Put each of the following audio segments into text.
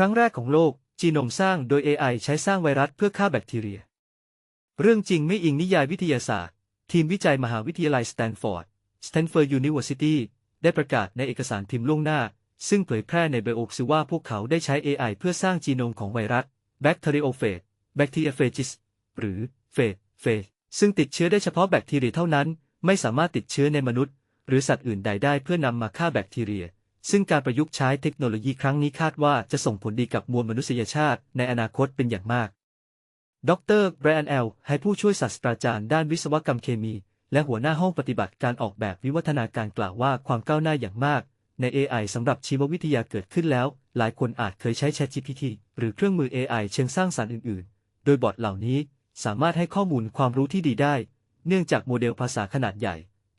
ครั้งแรกของโลก จีโนมสร้างโดย AI ใช้สร้างไวรัสเพื่อฆ่าแบคทีเรีย เรื่องจริงไม่อิงนิยายวิทยาศาสตร์ ทีมวิจัยมหาวิทยาลัยสแตนฟอร์ด Stanford University ได้ประกาศในเอกสารพิมพ์ล่วงหน้า ซึ่งเผยแพร่ในไบโอซิว่าพวกเขาได้ใช้ AI เพื่อสร้างจีโนมของไวรัส Bacteriophage Bacteriophagis หรือ phage phage ซึ่งติดเชื้อได้เฉพาะแบคทีเรียเท่านั้น ไม่สามารถติดเชื้อในมนุษย์ หรือสัตว์อื่นใดได้เพื่อนำมาฆ่าแบคทีเรีย ซึ่งการประยุกต์ใช้เทคโนโลยีครั้งนี้คาดว่าจะส่งผลดีกับมวลมนุษยชาติในอนาคตเป็นอย่างมาก ดรแบรนแอล ให้ผู้ช่วยศาสตราจารย์ด้านวิศวกรรมเคมี และหัวหน้าห้องปฏิบัติการออกแบบวิวัฒนาการกล่าวว่าความก้าวหน้าอย่างมาก ใน AI สำหรับชีววิทยาเกิดขึ้นแล้ว หลายคนอาจเคยใช้ ChatGPT หรือเครื่องมือ AI เชิงสร้างสารรค์อื่น ๆ โดยบอทเหล่านี้สามารถให้ข้อมูลความรู้ที่ดีได้ เนื่องจากโมเดลภาษาขนาดใหญ่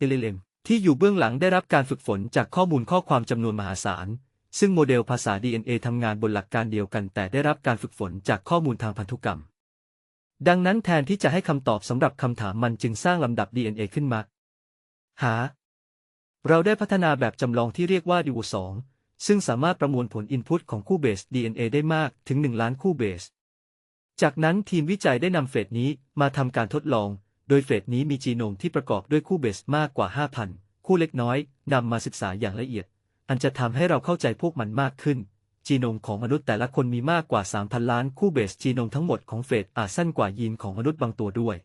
LLM ที่อยู่เบื้องหลังได้รับการฝึกฝนจากข้อมูลข้อความจำนวนมหาศาล ซึ่งโมเดลภาษา DNA ทำงานบนหลักการเดียวกัน แต่ได้รับการฝึกฝนจากข้อมูลทางพันธุกรรม ดังนั้นแทนที่จะให้คำตอบสำหรับคำถามมันจึงสร้างลำดับ DNA ขึ้นมา หา เราได้พัฒนาแบบจำลองที่เรียกว่า DIVO 2ซึ่งสามารถประมวลผลอินพุตของคู่เบส DNA ได้มากถึง 1 ล้านคู่เบส จากนั้นทีมวิจัยได้นำเฟสนี้มาทำการทดลอง โดยเฟสนี้มีจีโนมที่ประกอบด้วยคู่เบสมากกว่า 5,000 คู่เล็กน้อยนำมาศึกษาอย่างละเอียด อันจะทำให้เราเข้าใจพวกมันมากขึ้น จีโนมของมนุษย์แต่ละคนมีมากกว่า 3,000 ล้านคู่เบสจีโนมทั้งหมดของเฟสอาจสั้นกว่ายีนของมนุษย์บางตัวด้วย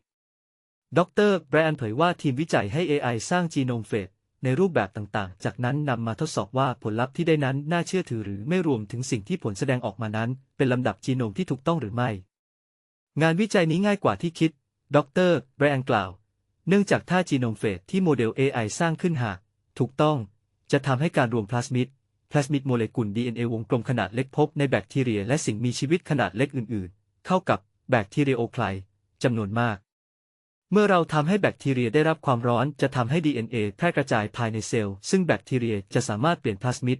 ดรแบรนเผยว่าทีมวิจัยให้ AI สร้างจีโนมเฟสในรูปแบบต่างๆ จากนั้นนำมาทดสอบว่าผลลัพธ์ที่ได้นั้นน่าเชื่อถือหรือไม่รวมถึงสิ่งที่ผลแสดงออกมานั้น เป็นลำดับจีโนมที่ถูกต้องหรือไม่ งานวิจัยนี้ง่ายกว่าที่คิด ดรแบรนกล่าว เนื่องจากถ้าจีโนมเฟสที่โมเดล AI สร้างขึ้นหากถูกต้อง จะทำให้การรวมพลาสมิดพลาสมิดโมเลกุล DNA วงกลมขนาดเล็กพบในแบคทีเรีย และสิ่งมีชีวิตขนาดเล็กอื่นๆ เข้ากับแบคทีเรียโอไคลจำนวนมาก เมื่อเราทำให้แบคทีเรียได้รับความร้อนจะทำให้ DNA แพร่กระจายภายในเซลล์ ซึ่งแบคทีเรียจะสามารถเปลี่ยนพลาสมิด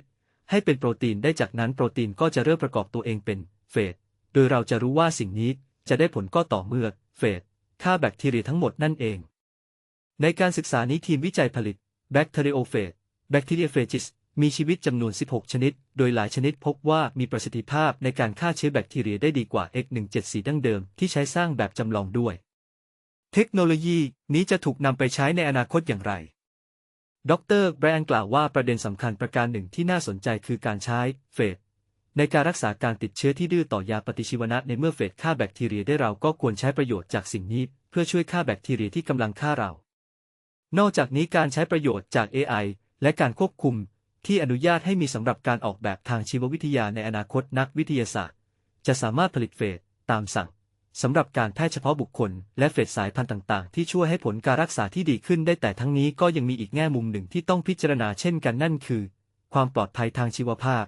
ให้เป็นโปรตีนได้จากนั้นโปรตีนก็จะเริ่มประกอบตัวเองเป็นเฟสโดยเราจะรู้ว่าสิ่งนี้จะได้ผลก็ต่อเมื่อเฟส ฆ่าแบคทีเรียทั้งหมดนั่นเอง ในการศึกษานี้ทีมวิจัยผลิต Bacteriophage Bacteriophages มีชีวิตจำนวน 16 ชนิด โดยหลายชนิดพบว่ามีประสิทธิภาพในการฆ่าเชื้อแบคทีเรียได้ดีกว่า X174 ดั้งเดิมที่ใช้สร้างแบบจำลองด้วย เทคโนโลยีนี้จะถูกนำไปใช้ในอนาคตอย่างไร ดรแบรนกล่าวว่าประเด็นสำคัญประการหนึ่งที่น่าสนใจคือการใช้เฟส ในการรักษาการติดเชื้อที่ดื้อต่อยาปฏิชีวนะในเมื่อเฟสฆ่าแบคทีเรียได้เราก็ควรใช้ประโยชน์จากสิ่งนี้ เพื่อช่วยฆ่าแบคทีเรียที่กำลังฆ่าเรา นอกจากนี้การใช้ประโยชน์จาก AI และการควบคุม ที่อนุญาตให้มีสำหรับการออกแบบทางชีววิทยาในอนาคตนักวิทยาศาสตร์ จะสามารถผลิตเฟสตามสั่งสำหรับการแพทย์เฉพาะบุคคล และเฟสสายพันธุ์ต่างๆ ที่ช่วยให้ผลการรักษาที่ดีขึ้นได้แต่ทั้งนี้ก็ยังมีอีกแง่มุมหนึ่งที่ต้องพิจารณาเช่นกันนั่นคือ ความปลอดภัยทางชีวภาพ